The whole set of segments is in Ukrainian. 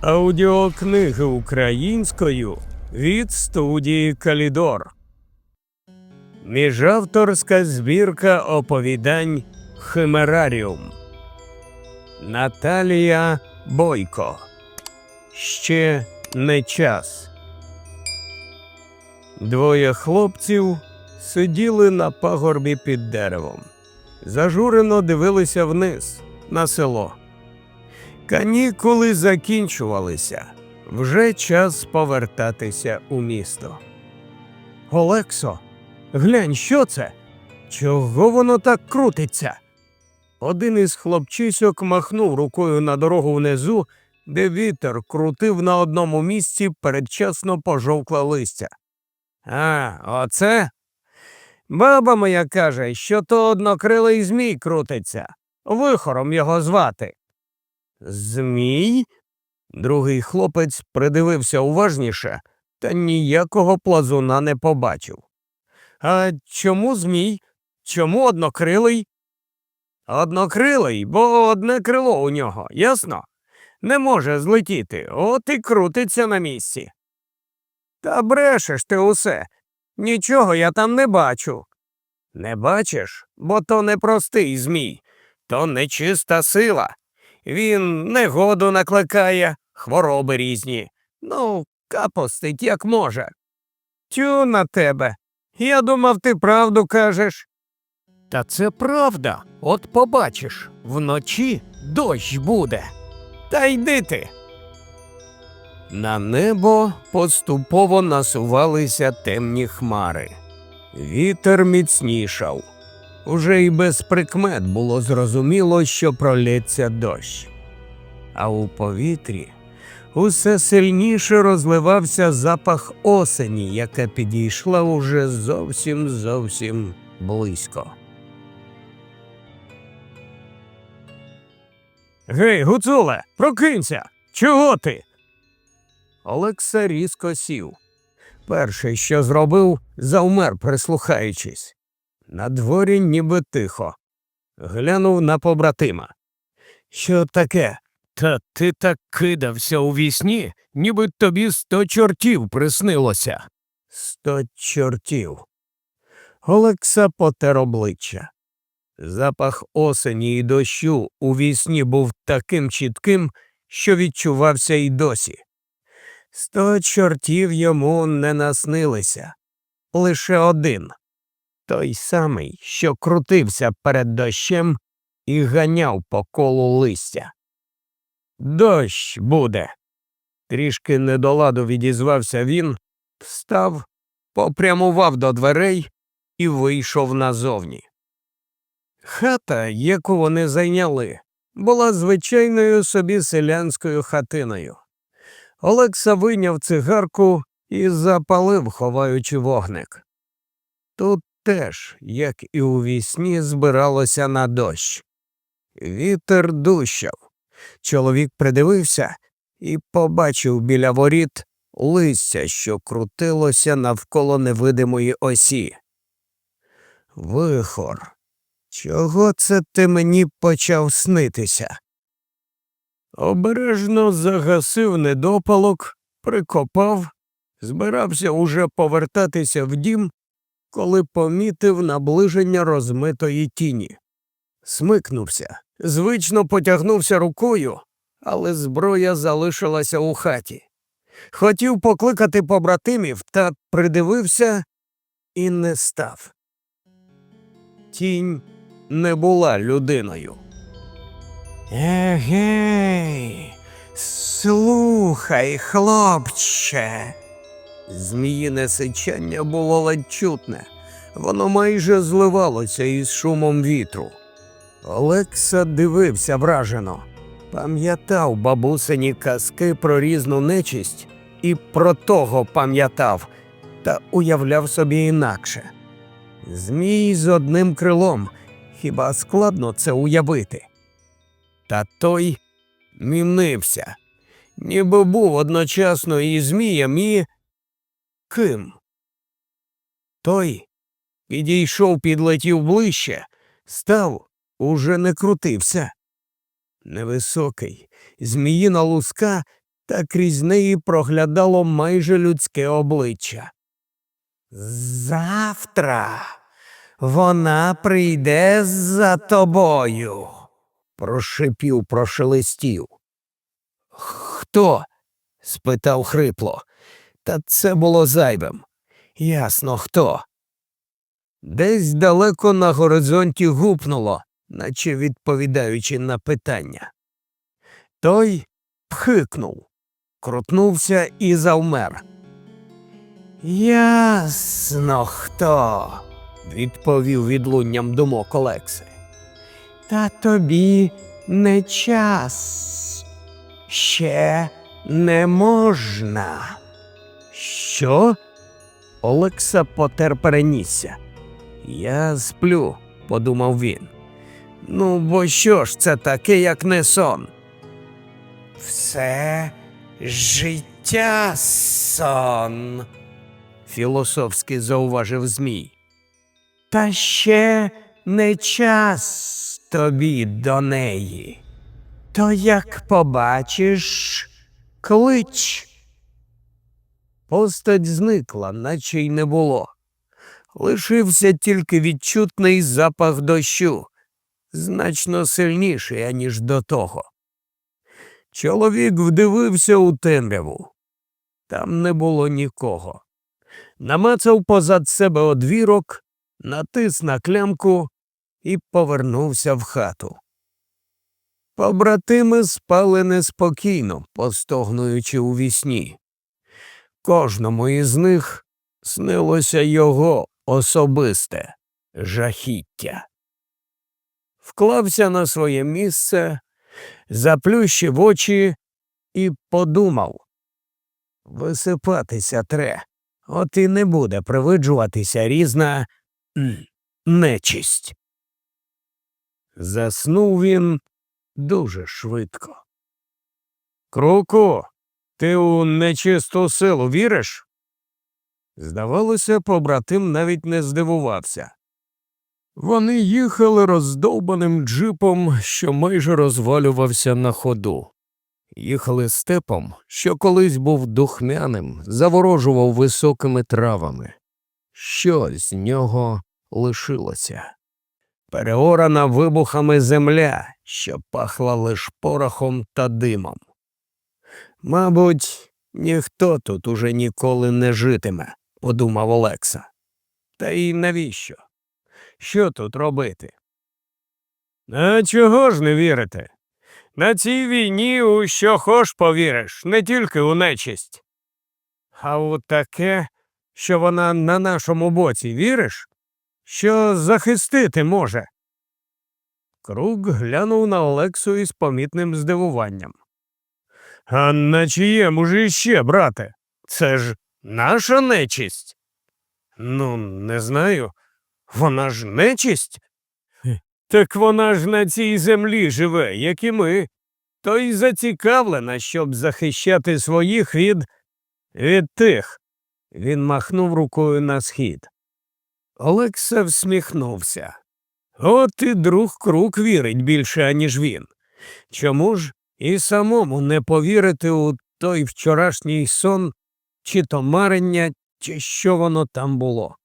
Аудіокниги українською від студії Калідор. Міжавторська збірка оповідань Химераріум. Наталія Бойко. Ще не час. Двоє хлопців сиділи на пагорбі під деревом. Зажурено дивилися вниз на село. Канікули закінчувалися. Вже час повертатися у місто. Олексо, глянь, що це? Чого воно так крутиться? Один із хлопчисьок махнув рукою на дорогу внизу, де вітер крутив на одному місці передчасно пожовкле листя. А, оце? Баба моя каже, що то однокрилий змій крутиться. Вихором його звати. Змій? Другий хлопець придивився уважніше та ніякого плазуна не побачив. А чому змій? Чому однокрилий? Однокрилий, бо одне крило у нього, ясно? Не може злетіти, от і крутиться на місці. Та брешеш ти усе. Нічого я там не бачу. Не бачиш, бо то не простий змій, то нечиста сила. Він негоду накликає, хвороби різні. Ну, капостить як може. Тю на тебе. Я думав, ти правду кажеш. Та це правда. От побачиш, вночі дощ буде. Та йди ти. На небо поступово насувалися темні хмари. Вітер міцнішав. Уже й без прикмет було зрозуміло, що пролється дощ. А у повітрі усе сильніше розливався запах осені, яка підійшла уже зовсім зовсім близько. Гей, гуцуле, прокинься! Чого ти? Олекса різко сів. Перше, що зробив, завмер, прислухаючись. На дворі ніби тихо. Глянув на побратима. Що таке? Та ти так кидався у вісні, ніби тобі сто чортів приснилося. Сто чортів. Олекса потер обличчя. Запах осені і дощу у вісні був таким чітким, що відчувався й досі. Сто чортів йому не наснилися. Лише один той самий, що крутився перед дощем і ганяв по колу листя. Дощ буде. Трішки недоладу відізвався він, встав, попрямував до дверей і вийшов назовні. Хата, яку вони зайняли, була звичайною собі селянською хатиною. Олекса вийняв цигарку і запалив, ховаючи вогник. Тут теж, як і у вісні, збиралося на дощ. Вітер дущав. Чоловік придивився і побачив біля воріт листя, що крутилося навколо невидимої осі. Вихор, чого це ти мені почав снитися? Обережно загасив недопалок, прикопав, збирався уже повертатися в дім, коли помітив наближення розмитої тіні. Смикнувся, звично потягнувся рукою, але зброя залишилася у хаті. Хотів покликати побратимів та придивився і не став. Тінь не була людиною. Егей, слухай, хлопче. Зміїне сичання було ледь чутне, воно майже зливалося із шумом вітру. Олекса дивився вражено, пам'ятав бабусині казки про різну нечисть і про того пам'ятав та уявляв собі інакше. Змій з одним крилом, хіба складно це уявити? Та той мінився, ніби був одночасно і змієм, і ким? Той підійшов, підлетів ближче, став, уже не крутився. Невисокий, зміїна луска та крізь неї проглядало майже людське обличчя. Завтра вона прийде за тобою, прошипів, прошелестів. Хто? спитав хрипло. Та це було зайвим. Ясно, хто. Десь далеко на горизонті гупнуло, наче відповідаючи на питання. Той пхикнув, крутнувся і завмер. Ясно хто, відповів відлунням думок Олекси. Та тобі не час. Ще не можна. Що? Олекса потер перенісся. Я сплю, подумав він. Ну, бо що ж це таке, як не сон? Все життя сон, філософськи зауважив Змій. Та ще не час тобі до неї. То як побачиш, клич. Постать зникла, наче й не було. Лишився тільки відчутний запах дощу, значно сильніший, аніж до того. Чоловік вдивився у темряву. Там не було нікого. Намацав позад себе одвірок, натис на клямку і повернувся в хату. Побратими спали неспокійно, постогнуючи у вісні. Кожному із них снилося його особисте жахіття. Вклався на своє місце, заплющив очі і подумав висипатися тре, от і не буде привиджуватися різна нечисть. Заснув він дуже швидко. Круку, ти у нечисту силу віриш? Здавалося, побратим навіть не здивувався. Вони їхали роздовбаним джипом, що майже розвалювався на ходу. Їхали степом, що колись був духмяним, заворожував високими травами. Що з нього лишилося? Переорана вибухами земля, що пахла лиш порохом та димом. Мабуть, ніхто тут уже ніколи не житиме, подумав Олекса. Та й навіщо? Що тут робити? А чого ж не вірите? На цій війні у що хош повіриш, не тільки у нечисть. А у таке, що вона на нашому боці віриш? Що захистити може? Круг глянув на Олексу із помітним здивуванням. А на чиєму ж іще, брате? Це ж наша нечисть? Ну, не знаю. Вона ж нечисть? Так вона ж на цій землі живе, як і ми. То й зацікавлена, щоб захищати своїх від. від тих. Він махнув рукою на схід. Олекса всміхнувся. От і друг круг вірить більше, аніж він. Чому ж і самому не повірити у той вчорашній сон, чи то марення, чи що воно там було?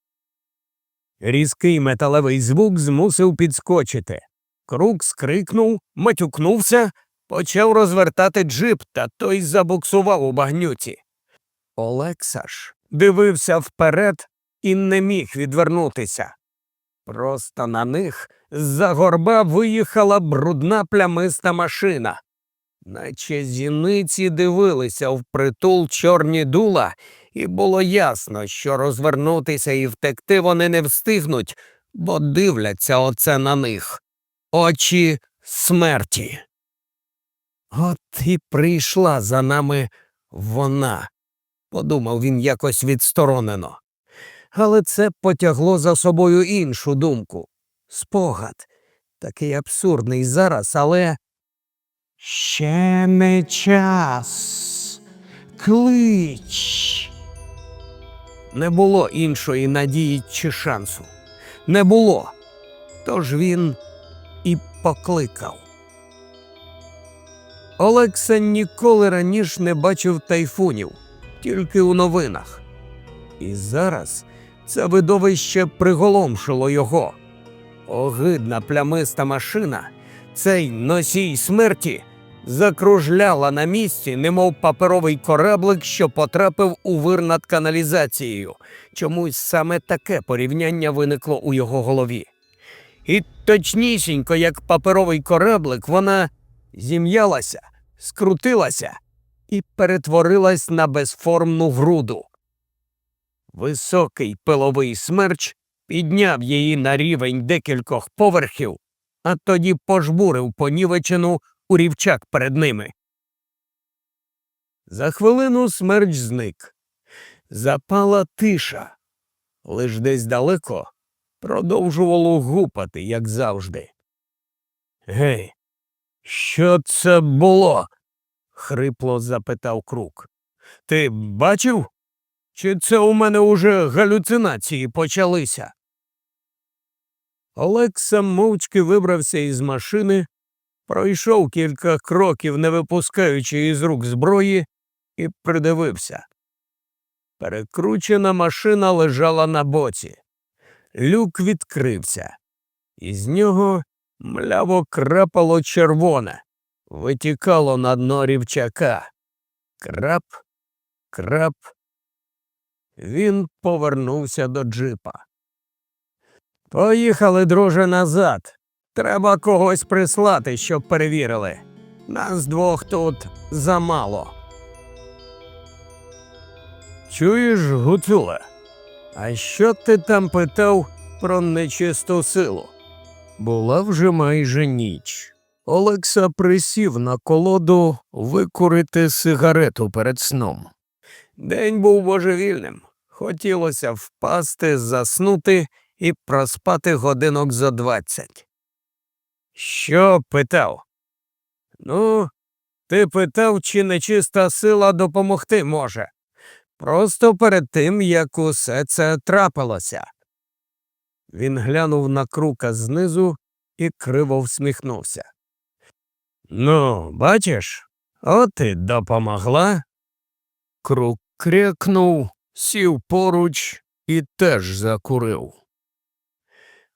Різкий металевий звук змусив підскочити. Крук скрикнув, матюкнувся, почав розвертати джип, та той забуксував у багнюці. Олекса ж дивився вперед і не міг відвернутися. Просто на них з-за горба виїхала брудна плямиста машина. Наче зіниці дивилися в притул чорні дула, і було ясно, що розвернутися і втекти вони не встигнуть, бо дивляться оце на них. Очі смерті. От і прийшла за нами вона, подумав він якось відсторонено. Але це потягло за собою іншу думку. Спогад. Такий абсурдний зараз, але. Ще не час. Клич. Не було іншої надії чи шансу. Не було. Тож він і покликав. Олекса ніколи раніше не бачив тайфунів, тільки у новинах. І зараз це видовище приголомшило його. Огидна плямиста машина, цей носій смерті, закружляла на місці, немов паперовий кораблик, що потрапив у вир над каналізацією. Чомусь саме таке порівняння виникло у його голові. І точнісінько, як паперовий кораблик, вона зім'ялася, скрутилася і перетворилась на безформну груду. Високий пиловий смерч підняв її на рівень декількох поверхів, а тоді пожбурив понівечену у рівчак перед ними. За хвилину смерч зник. Запала тиша. Лиш десь далеко продовжувало гупати, як завжди. Гей, що це було? хрипло запитав крук. Ти бачив? Чи це у мене уже галюцинації почалися? Олекса мовчки вибрався із машини, пройшов кілька кроків, не випускаючи із рук зброї, і придивився. Перекручена машина лежала на боці. Люк відкрився. Із нього мляво крапало червоне, витікало на дно рівчака. Крап, крап. Він повернувся до джипа. Поїхали, друже, назад. Треба когось прислати, щоб перевірили. Нас двох тут замало. Чуєш, Гуцуле? А що ти там питав про нечисту силу? Була вже майже ніч. Олекса присів на колоду викурити сигарету перед сном. День був божевільним. Хотілося впасти, заснути і проспати годинок за двадцять. Що питав? Ну, ти питав, чи нечиста сила допомогти може. Просто перед тим, як усе це трапилося. Він глянув на крука знизу і криво всміхнувся. Ну, бачиш, от і допомогла. Крук крикнув, сів поруч і теж закурив.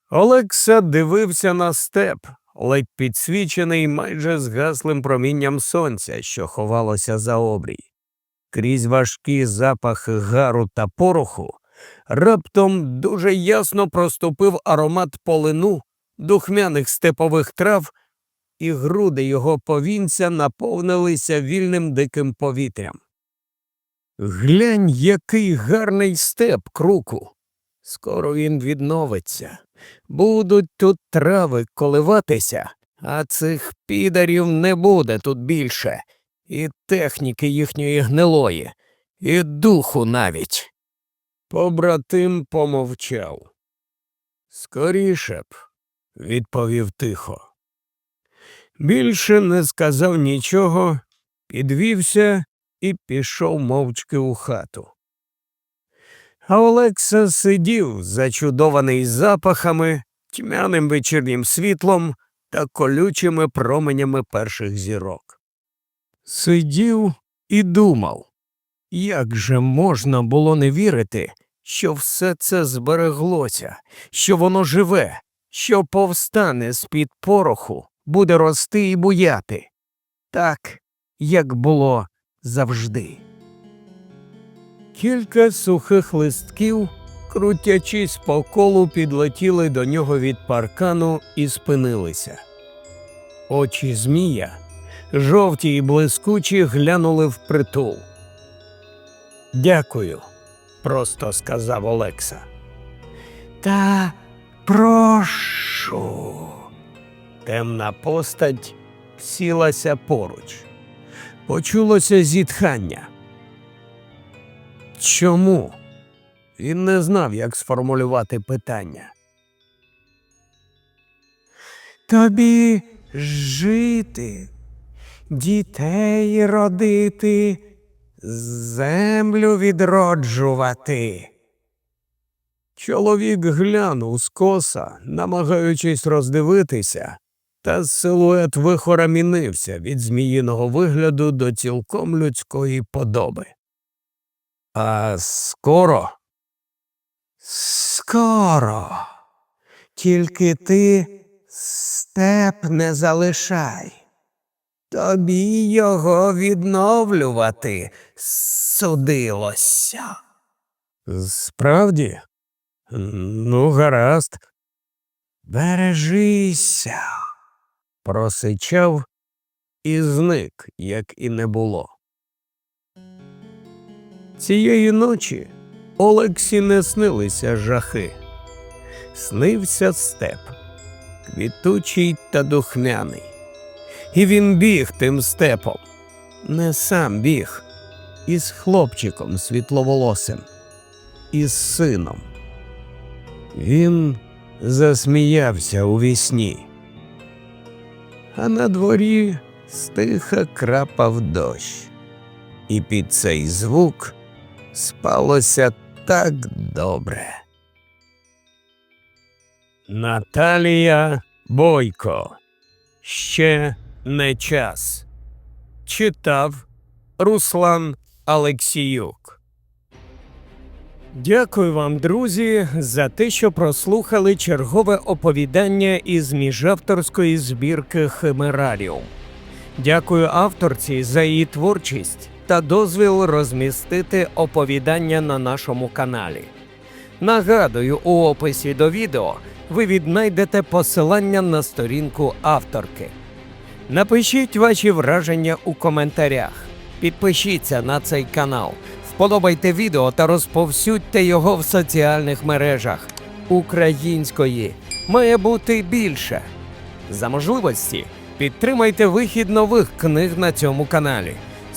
Олекса дивився на степ, ледь підсвічений майже згаслим промінням сонця, що ховалося за обрій. Крізь важкі запахи гару та пороху раптом дуже ясно проступив аромат полину, духмяних степових трав, і груди його повінця наповнилися вільним диким повітрям. Глянь, який гарний степ, круку. Скоро він відновиться. Будуть тут трави коливатися, а цих підарів не буде тут більше, і техніки їхньої гнилої, і духу навіть. Побратим помовчав. Скоріше б, відповів тихо. Більше не сказав нічого, підвівся і пішов мовчки у хату. А Олекса сидів, зачудований запахами, тьмяним вечірнім світлом та колючими променями перших зірок. Сидів і думав, як же можна було не вірити, що все це збереглося, що воно живе, що повстане з-під пороху, буде рости і буяти, так, як було завжди. Кілька сухих листків, крутячись по колу, підлетіли до нього від паркану і спинилися. Очі Змія, жовті й блискучі, глянули впритул. Дякую, просто сказав Олекса. Та прошу. Темна постать сілася поруч. Почулося зітхання. Чому? Він не знав, як сформулювати питання. Тобі жити, дітей родити, землю відроджувати. Чоловік глянув скоса, намагаючись роздивитися, та силует вихора мінився від зміїного вигляду до цілком людської подоби. А скоро? Скоро. Тільки ти степ не залишай. Тобі його відновлювати судилося. Справді? Ну, гаразд. Бережися, просичав і зник, як і не було. Цієї ночі Олексі не снилися жахи. Снився степ, квітучий та духмяний. І він біг тим степом. Не сам біг, із хлопчиком світловолосим, із сином. Він засміявся у вісні. А на дворі стиха крапав дощ, і під цей звук спалося так добре. Наталія Бойко. Ще не час. Читав Руслан Алексіюк. Дякую вам, друзі, за те, що прослухали чергове оповідання із міжавторської збірки Химераріум. Дякую авторці за її творчість та дозвіл розмістити оповідання на нашому каналі. Нагадую, у описі до відео ви віднайдете посилання на сторінку авторки. Напишіть ваші враження у коментарях. Підпишіться на цей канал, вподобайте відео та розповсюдьте його в соціальних мережах. Української має бути більше. За можливості підтримайте вихід нових книг на цьому каналі.